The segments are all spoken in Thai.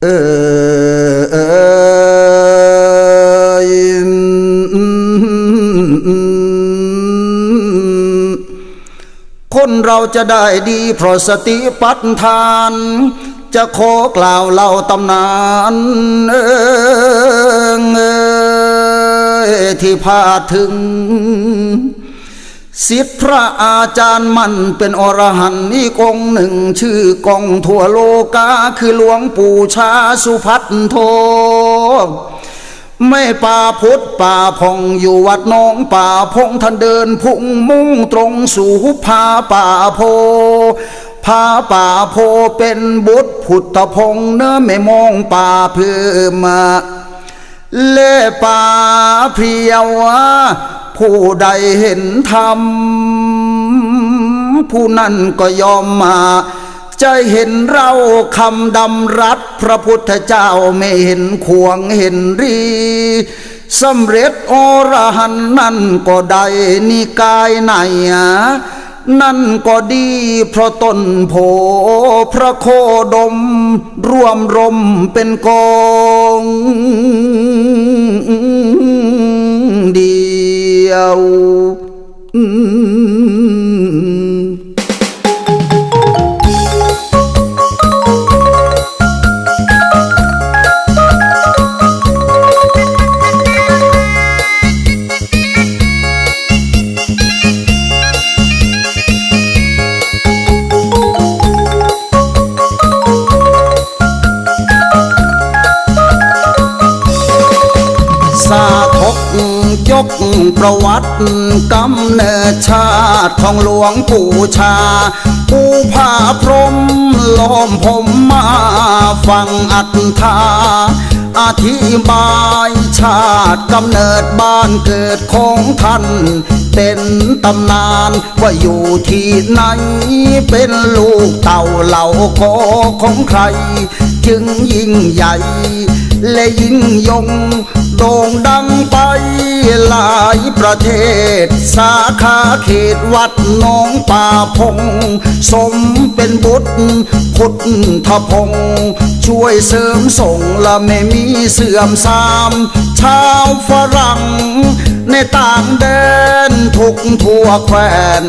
คนเราจะได้ดีเพราะสติปัฏฐาน จะขอกล่าวเล่าตำนานเออที่พาถึง สิทธิพระอาจารย์มันเป็นอรหันต์อีกองหนึ่ง ชื่อกองทั่วโลกาคือหลวงปู่ชาสุพัฒโทไม่ป่าพุทธป่าพองอยู่วัดน้องป่าพงท่านเดินพุ่งมุ่งตรงสู่ผาป่าโพผาป่าโพเป็นบุตรพุทธพงเนื้อไม่มองป่าเพื่อมาเล่ป่าเพียว ผู้ใดเห็นธรรม ผู้นั้นก็ยอมมาใจเห็นเราคำดำรัดพระพุทธเจ้าไม่เห็นขวงเห็นรีสำเร็จอรหันนั่นก็ได้นิกายไหนนั่นก็ดีเพราะต้นโพพระโคดมรวมรมเป็นกองดี ยวย กประวัติกำเนิดชาติของหลวงปู่ชาผู้ผาพรมล้อมผมมาฟังอัตถาอธิบายชาติกำเนิดบ้านเกิดของท่าน เป็นตำนานว่าอยู่ที่ไหน เป็นลูกเต่าเหล่าโคของใคร จึงยิ่งใหญ่ และยิ่งยงโด่งดังไป หลายประเทศ สาขาเขตวัดน้องป่าพง สมเป็นบุตรพุทธพง ช่วยเสริมส่งละไม่มีเสื่อมสามชาวฝรั่ง ในต่างแดนทุกทั่วแคว้น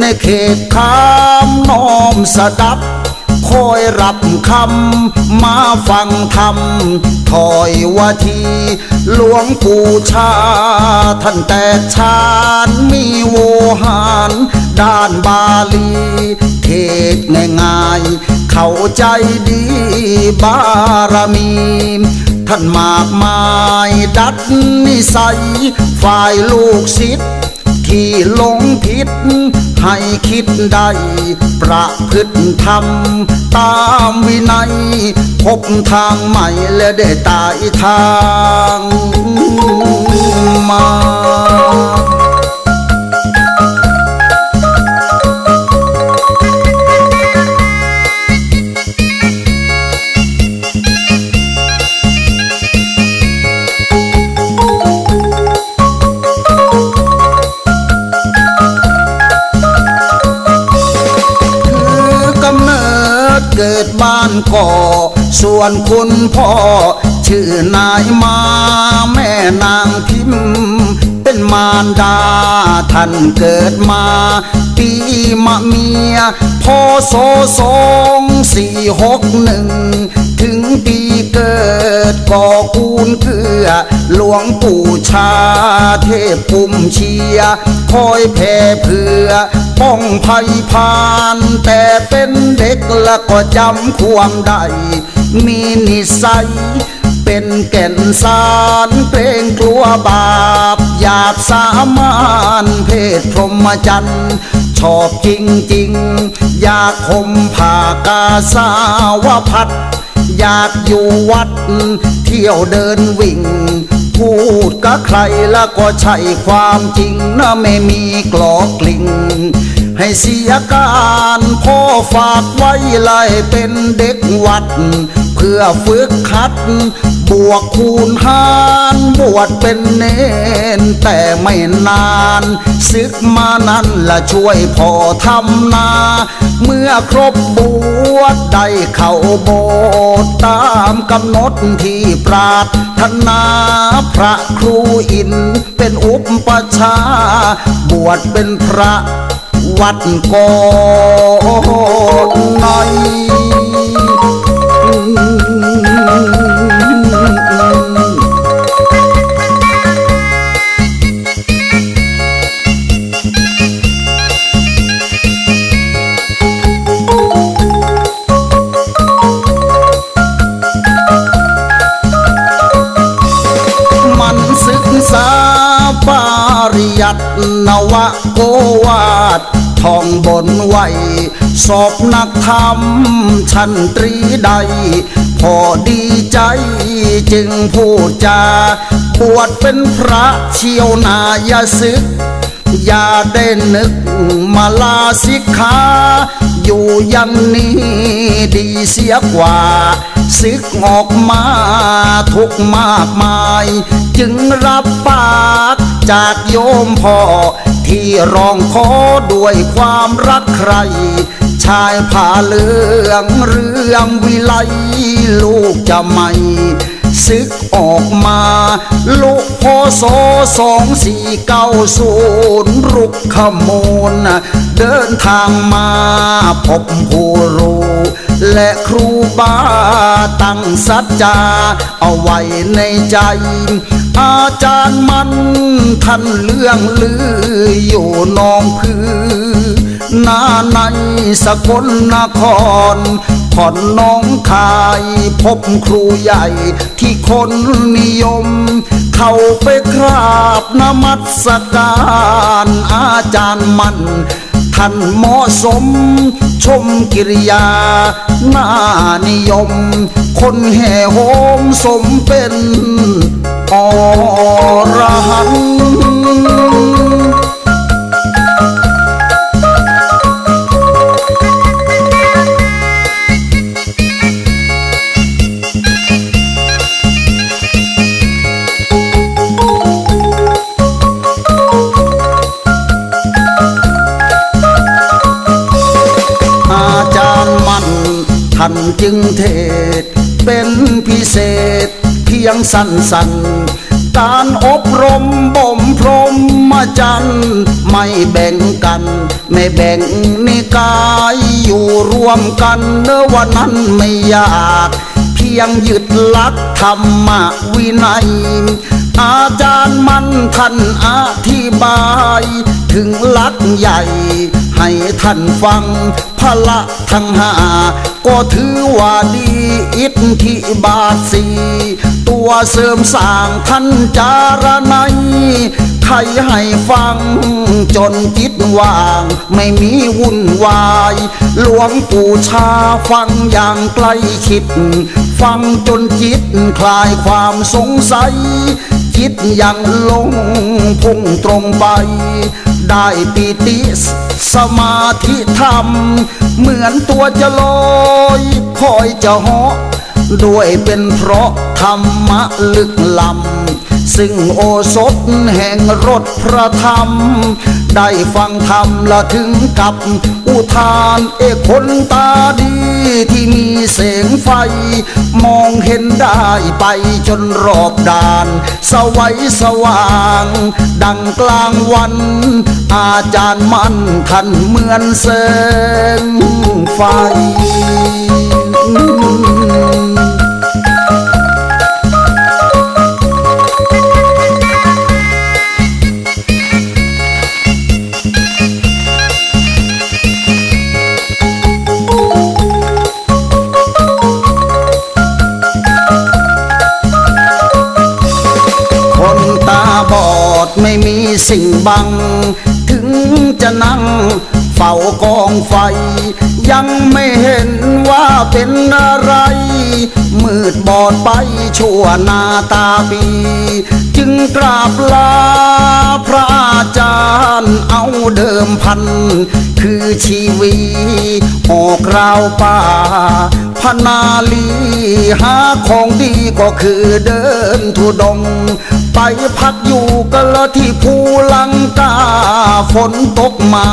ในเขตคามน้อมสดับ คอยรับคำมาฟังธรรมถอยวาทีหลวงปู่ชา ท่านแต่ชาญมีโวหารด้านบาลี เทศง่ายๆเข้าใจดีบารมีท่านมากมายดัดนิสัย ฝ่ายลูกศิษย์ ที่ลงผิด ให้คิดได้ ประพฤติธรรม ตามวินัย พบทางใหม่และได้ตายทางมา วนคุณพ่อ ชื่อนายมาแม่นางพิมเป็นมารดาท่านเกิดมาปีมะเมียพอโซสองสี่หกหนึ่งถึงปีเกิดก่อคูณเกือ หลวงปู่ชาเทพภูมิเชีย คอยแผ่เพื่อ ป้องภัยพาน แต่เป็นเด็กแล้วก็จำความได้ มีนิสัย เป็นแก่นสารเกรงกลัวบาป อยากสามานเพศพรหมจรรย์ชอบจริงจริง อยากคมผ่ากาสาวพัด อยากอยู่วัด เที่ยวเดินวิ่งพูดกับใครแล้วก็ใช่ความจริงนะไม่มีกลอกลิ่ง ให้เสียการพ่อฝากไว้ไล่เป็นเด็กวัด พื่อฝึกคัด บวกคูณหารบวชเป็นเนน แต่ไม่นานศึกมานั้นละช่วยพ่อทำนา เมื่อครบบวชได้เข้าโบสถ์ตามกำหนดที่ปราดธนาพระครูอินเป็นอุปชา บวชเป็นพระวัดก่อนใน มันศึกษาปาริยัตนวโกวาดท่องบนไหวสอบนักธรรมชั้นตรีใด พอดีใจจึงพูดจาบวชเป็นพระเชียวนายศึก อย่าได้นึกมาลาสิกขาอยู่อยังนี้ดีเสียกว่าซึกออกมาทุกมากมาย จึงรับปากจากโยมพ่อที่ร้องขอด้วยความรักใคร ชายผ้าเหลืองเรื่องวิไลลูกจะไม่ซึกออกมา ลูกพศสองสี่เก้าศูนย์รุกขมูลเดินทางมาพบผู้รู้และครูบาตั้งสัจจา เอาไว้ในใจ อาจารย์มันท่านเรื่องลืออยู่นองพื อนาในสกลนครผ่อนน้องคายพบครูใหญ่ที่คนนิยม เข้าไปคราบนมัสการอาจารย์มันท่านเหมาะสม ชมกิริยาหน้านิยม คนแห่โหมสมเป็นอรหันต์ ท่านจึงเทศ เป็นพิเศษเพียงสั้นๆการอบรมบ่มพรหมจรรย์ไม่แบ่งกัน ไม่แบ่งนิกายอยู่รวมกันเนื้อวันนั้นไม่ยาก เพียงยึดหลักธรรมวินัย อาจารย์มันท่านอธิบาย ถึงหลักใหญ่ ให้ท่านฟังพละทั้งห้าก็ถือว่าดีอิทธิบาทสีตัวเสริมสร้างท่านจารนัยใครให้ฟังจนจิตว่าง ไม่มีวุ่นวาย หลวงปู่ชาฟังอย่างใกล้ชิด ฟังจนจิตคลายความสงสัย จิตยังลงพุ่งตรงไป ได้ปีติสมาธิธรรม เหมือนตัวจะลอยคอยจะเหาะด้วยเป็นเพราะธรรมะลึกล้ำ ซึ่งโอสถแห่งรถพระธรรม ได้ฟังธรรมละถึงกับอุทานเอกคนตาดีที่มีแสงไฟ มองเห็นได้ไปจนรอบด้าน สวัยสว่าง ดังกลางวัน อาจารย์มันท่านเหมือนแสงไฟ ไม่มีสิ่งบัง ถึงจะนั่งเฝ้ากองไฟ ยังไม่เห็นว่าเป็นอะไร มืดบอดไปชั่วนาตาปี จึงกราบลาพระอาจารย์เอาเดิมพัน คือชีวีออกราวป่าพนาลีหาของดีก็คือเดินทุดง ไปพักอยู่กันละที่ภูลังกาฝนตกมา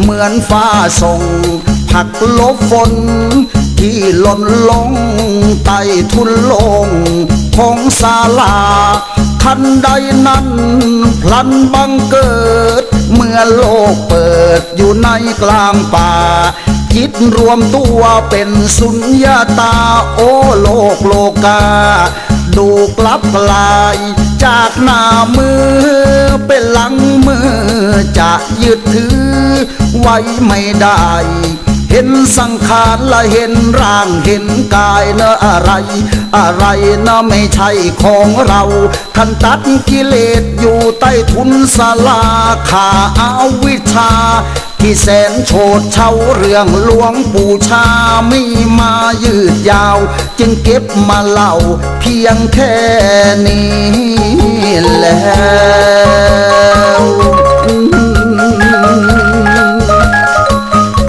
เหมือนฟ้าส่ง ผักลบฝน ที่หล่นลงใต้ทุนลงของศาลา ทันใดนั้น พลันบังเกิด เมื่อโลกเปิดอยู่ในกลางป่าจิตรวมตัวเป็นสุญญาตา โอโลกโลกา ดูกลับกลาย จากหน้ามือเป็นหลังมือจะยึดถือไว้ไม่ได้ เห็นสังขารและเห็นร่างเห็นกายเนอะอะไร อะไรนะไม่ใช่ของเราท่านตัดกิเลสอยู่ใต้ทุนศาลาขาอาวิชา ที่แสนโฉดเช่าเรื่องหลวงปู่ชาไม่มายืดยาว จึงเก็บมาเล่าเพียงแค่นี้แล้ว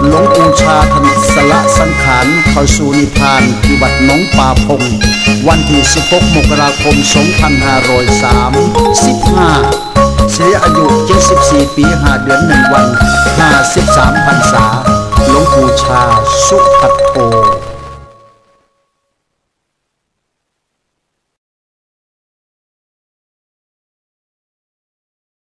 หลวงปู่ชาท่านสละสังขารเข้าสู่นิพพานที่วัดหนองป่าพง วันที่ 16 มกราคม 2535 เสียอายุ 74 ปี 5 เดือน 1 วัน 53พรรษา หลวงปู่ชา สุขปัตโต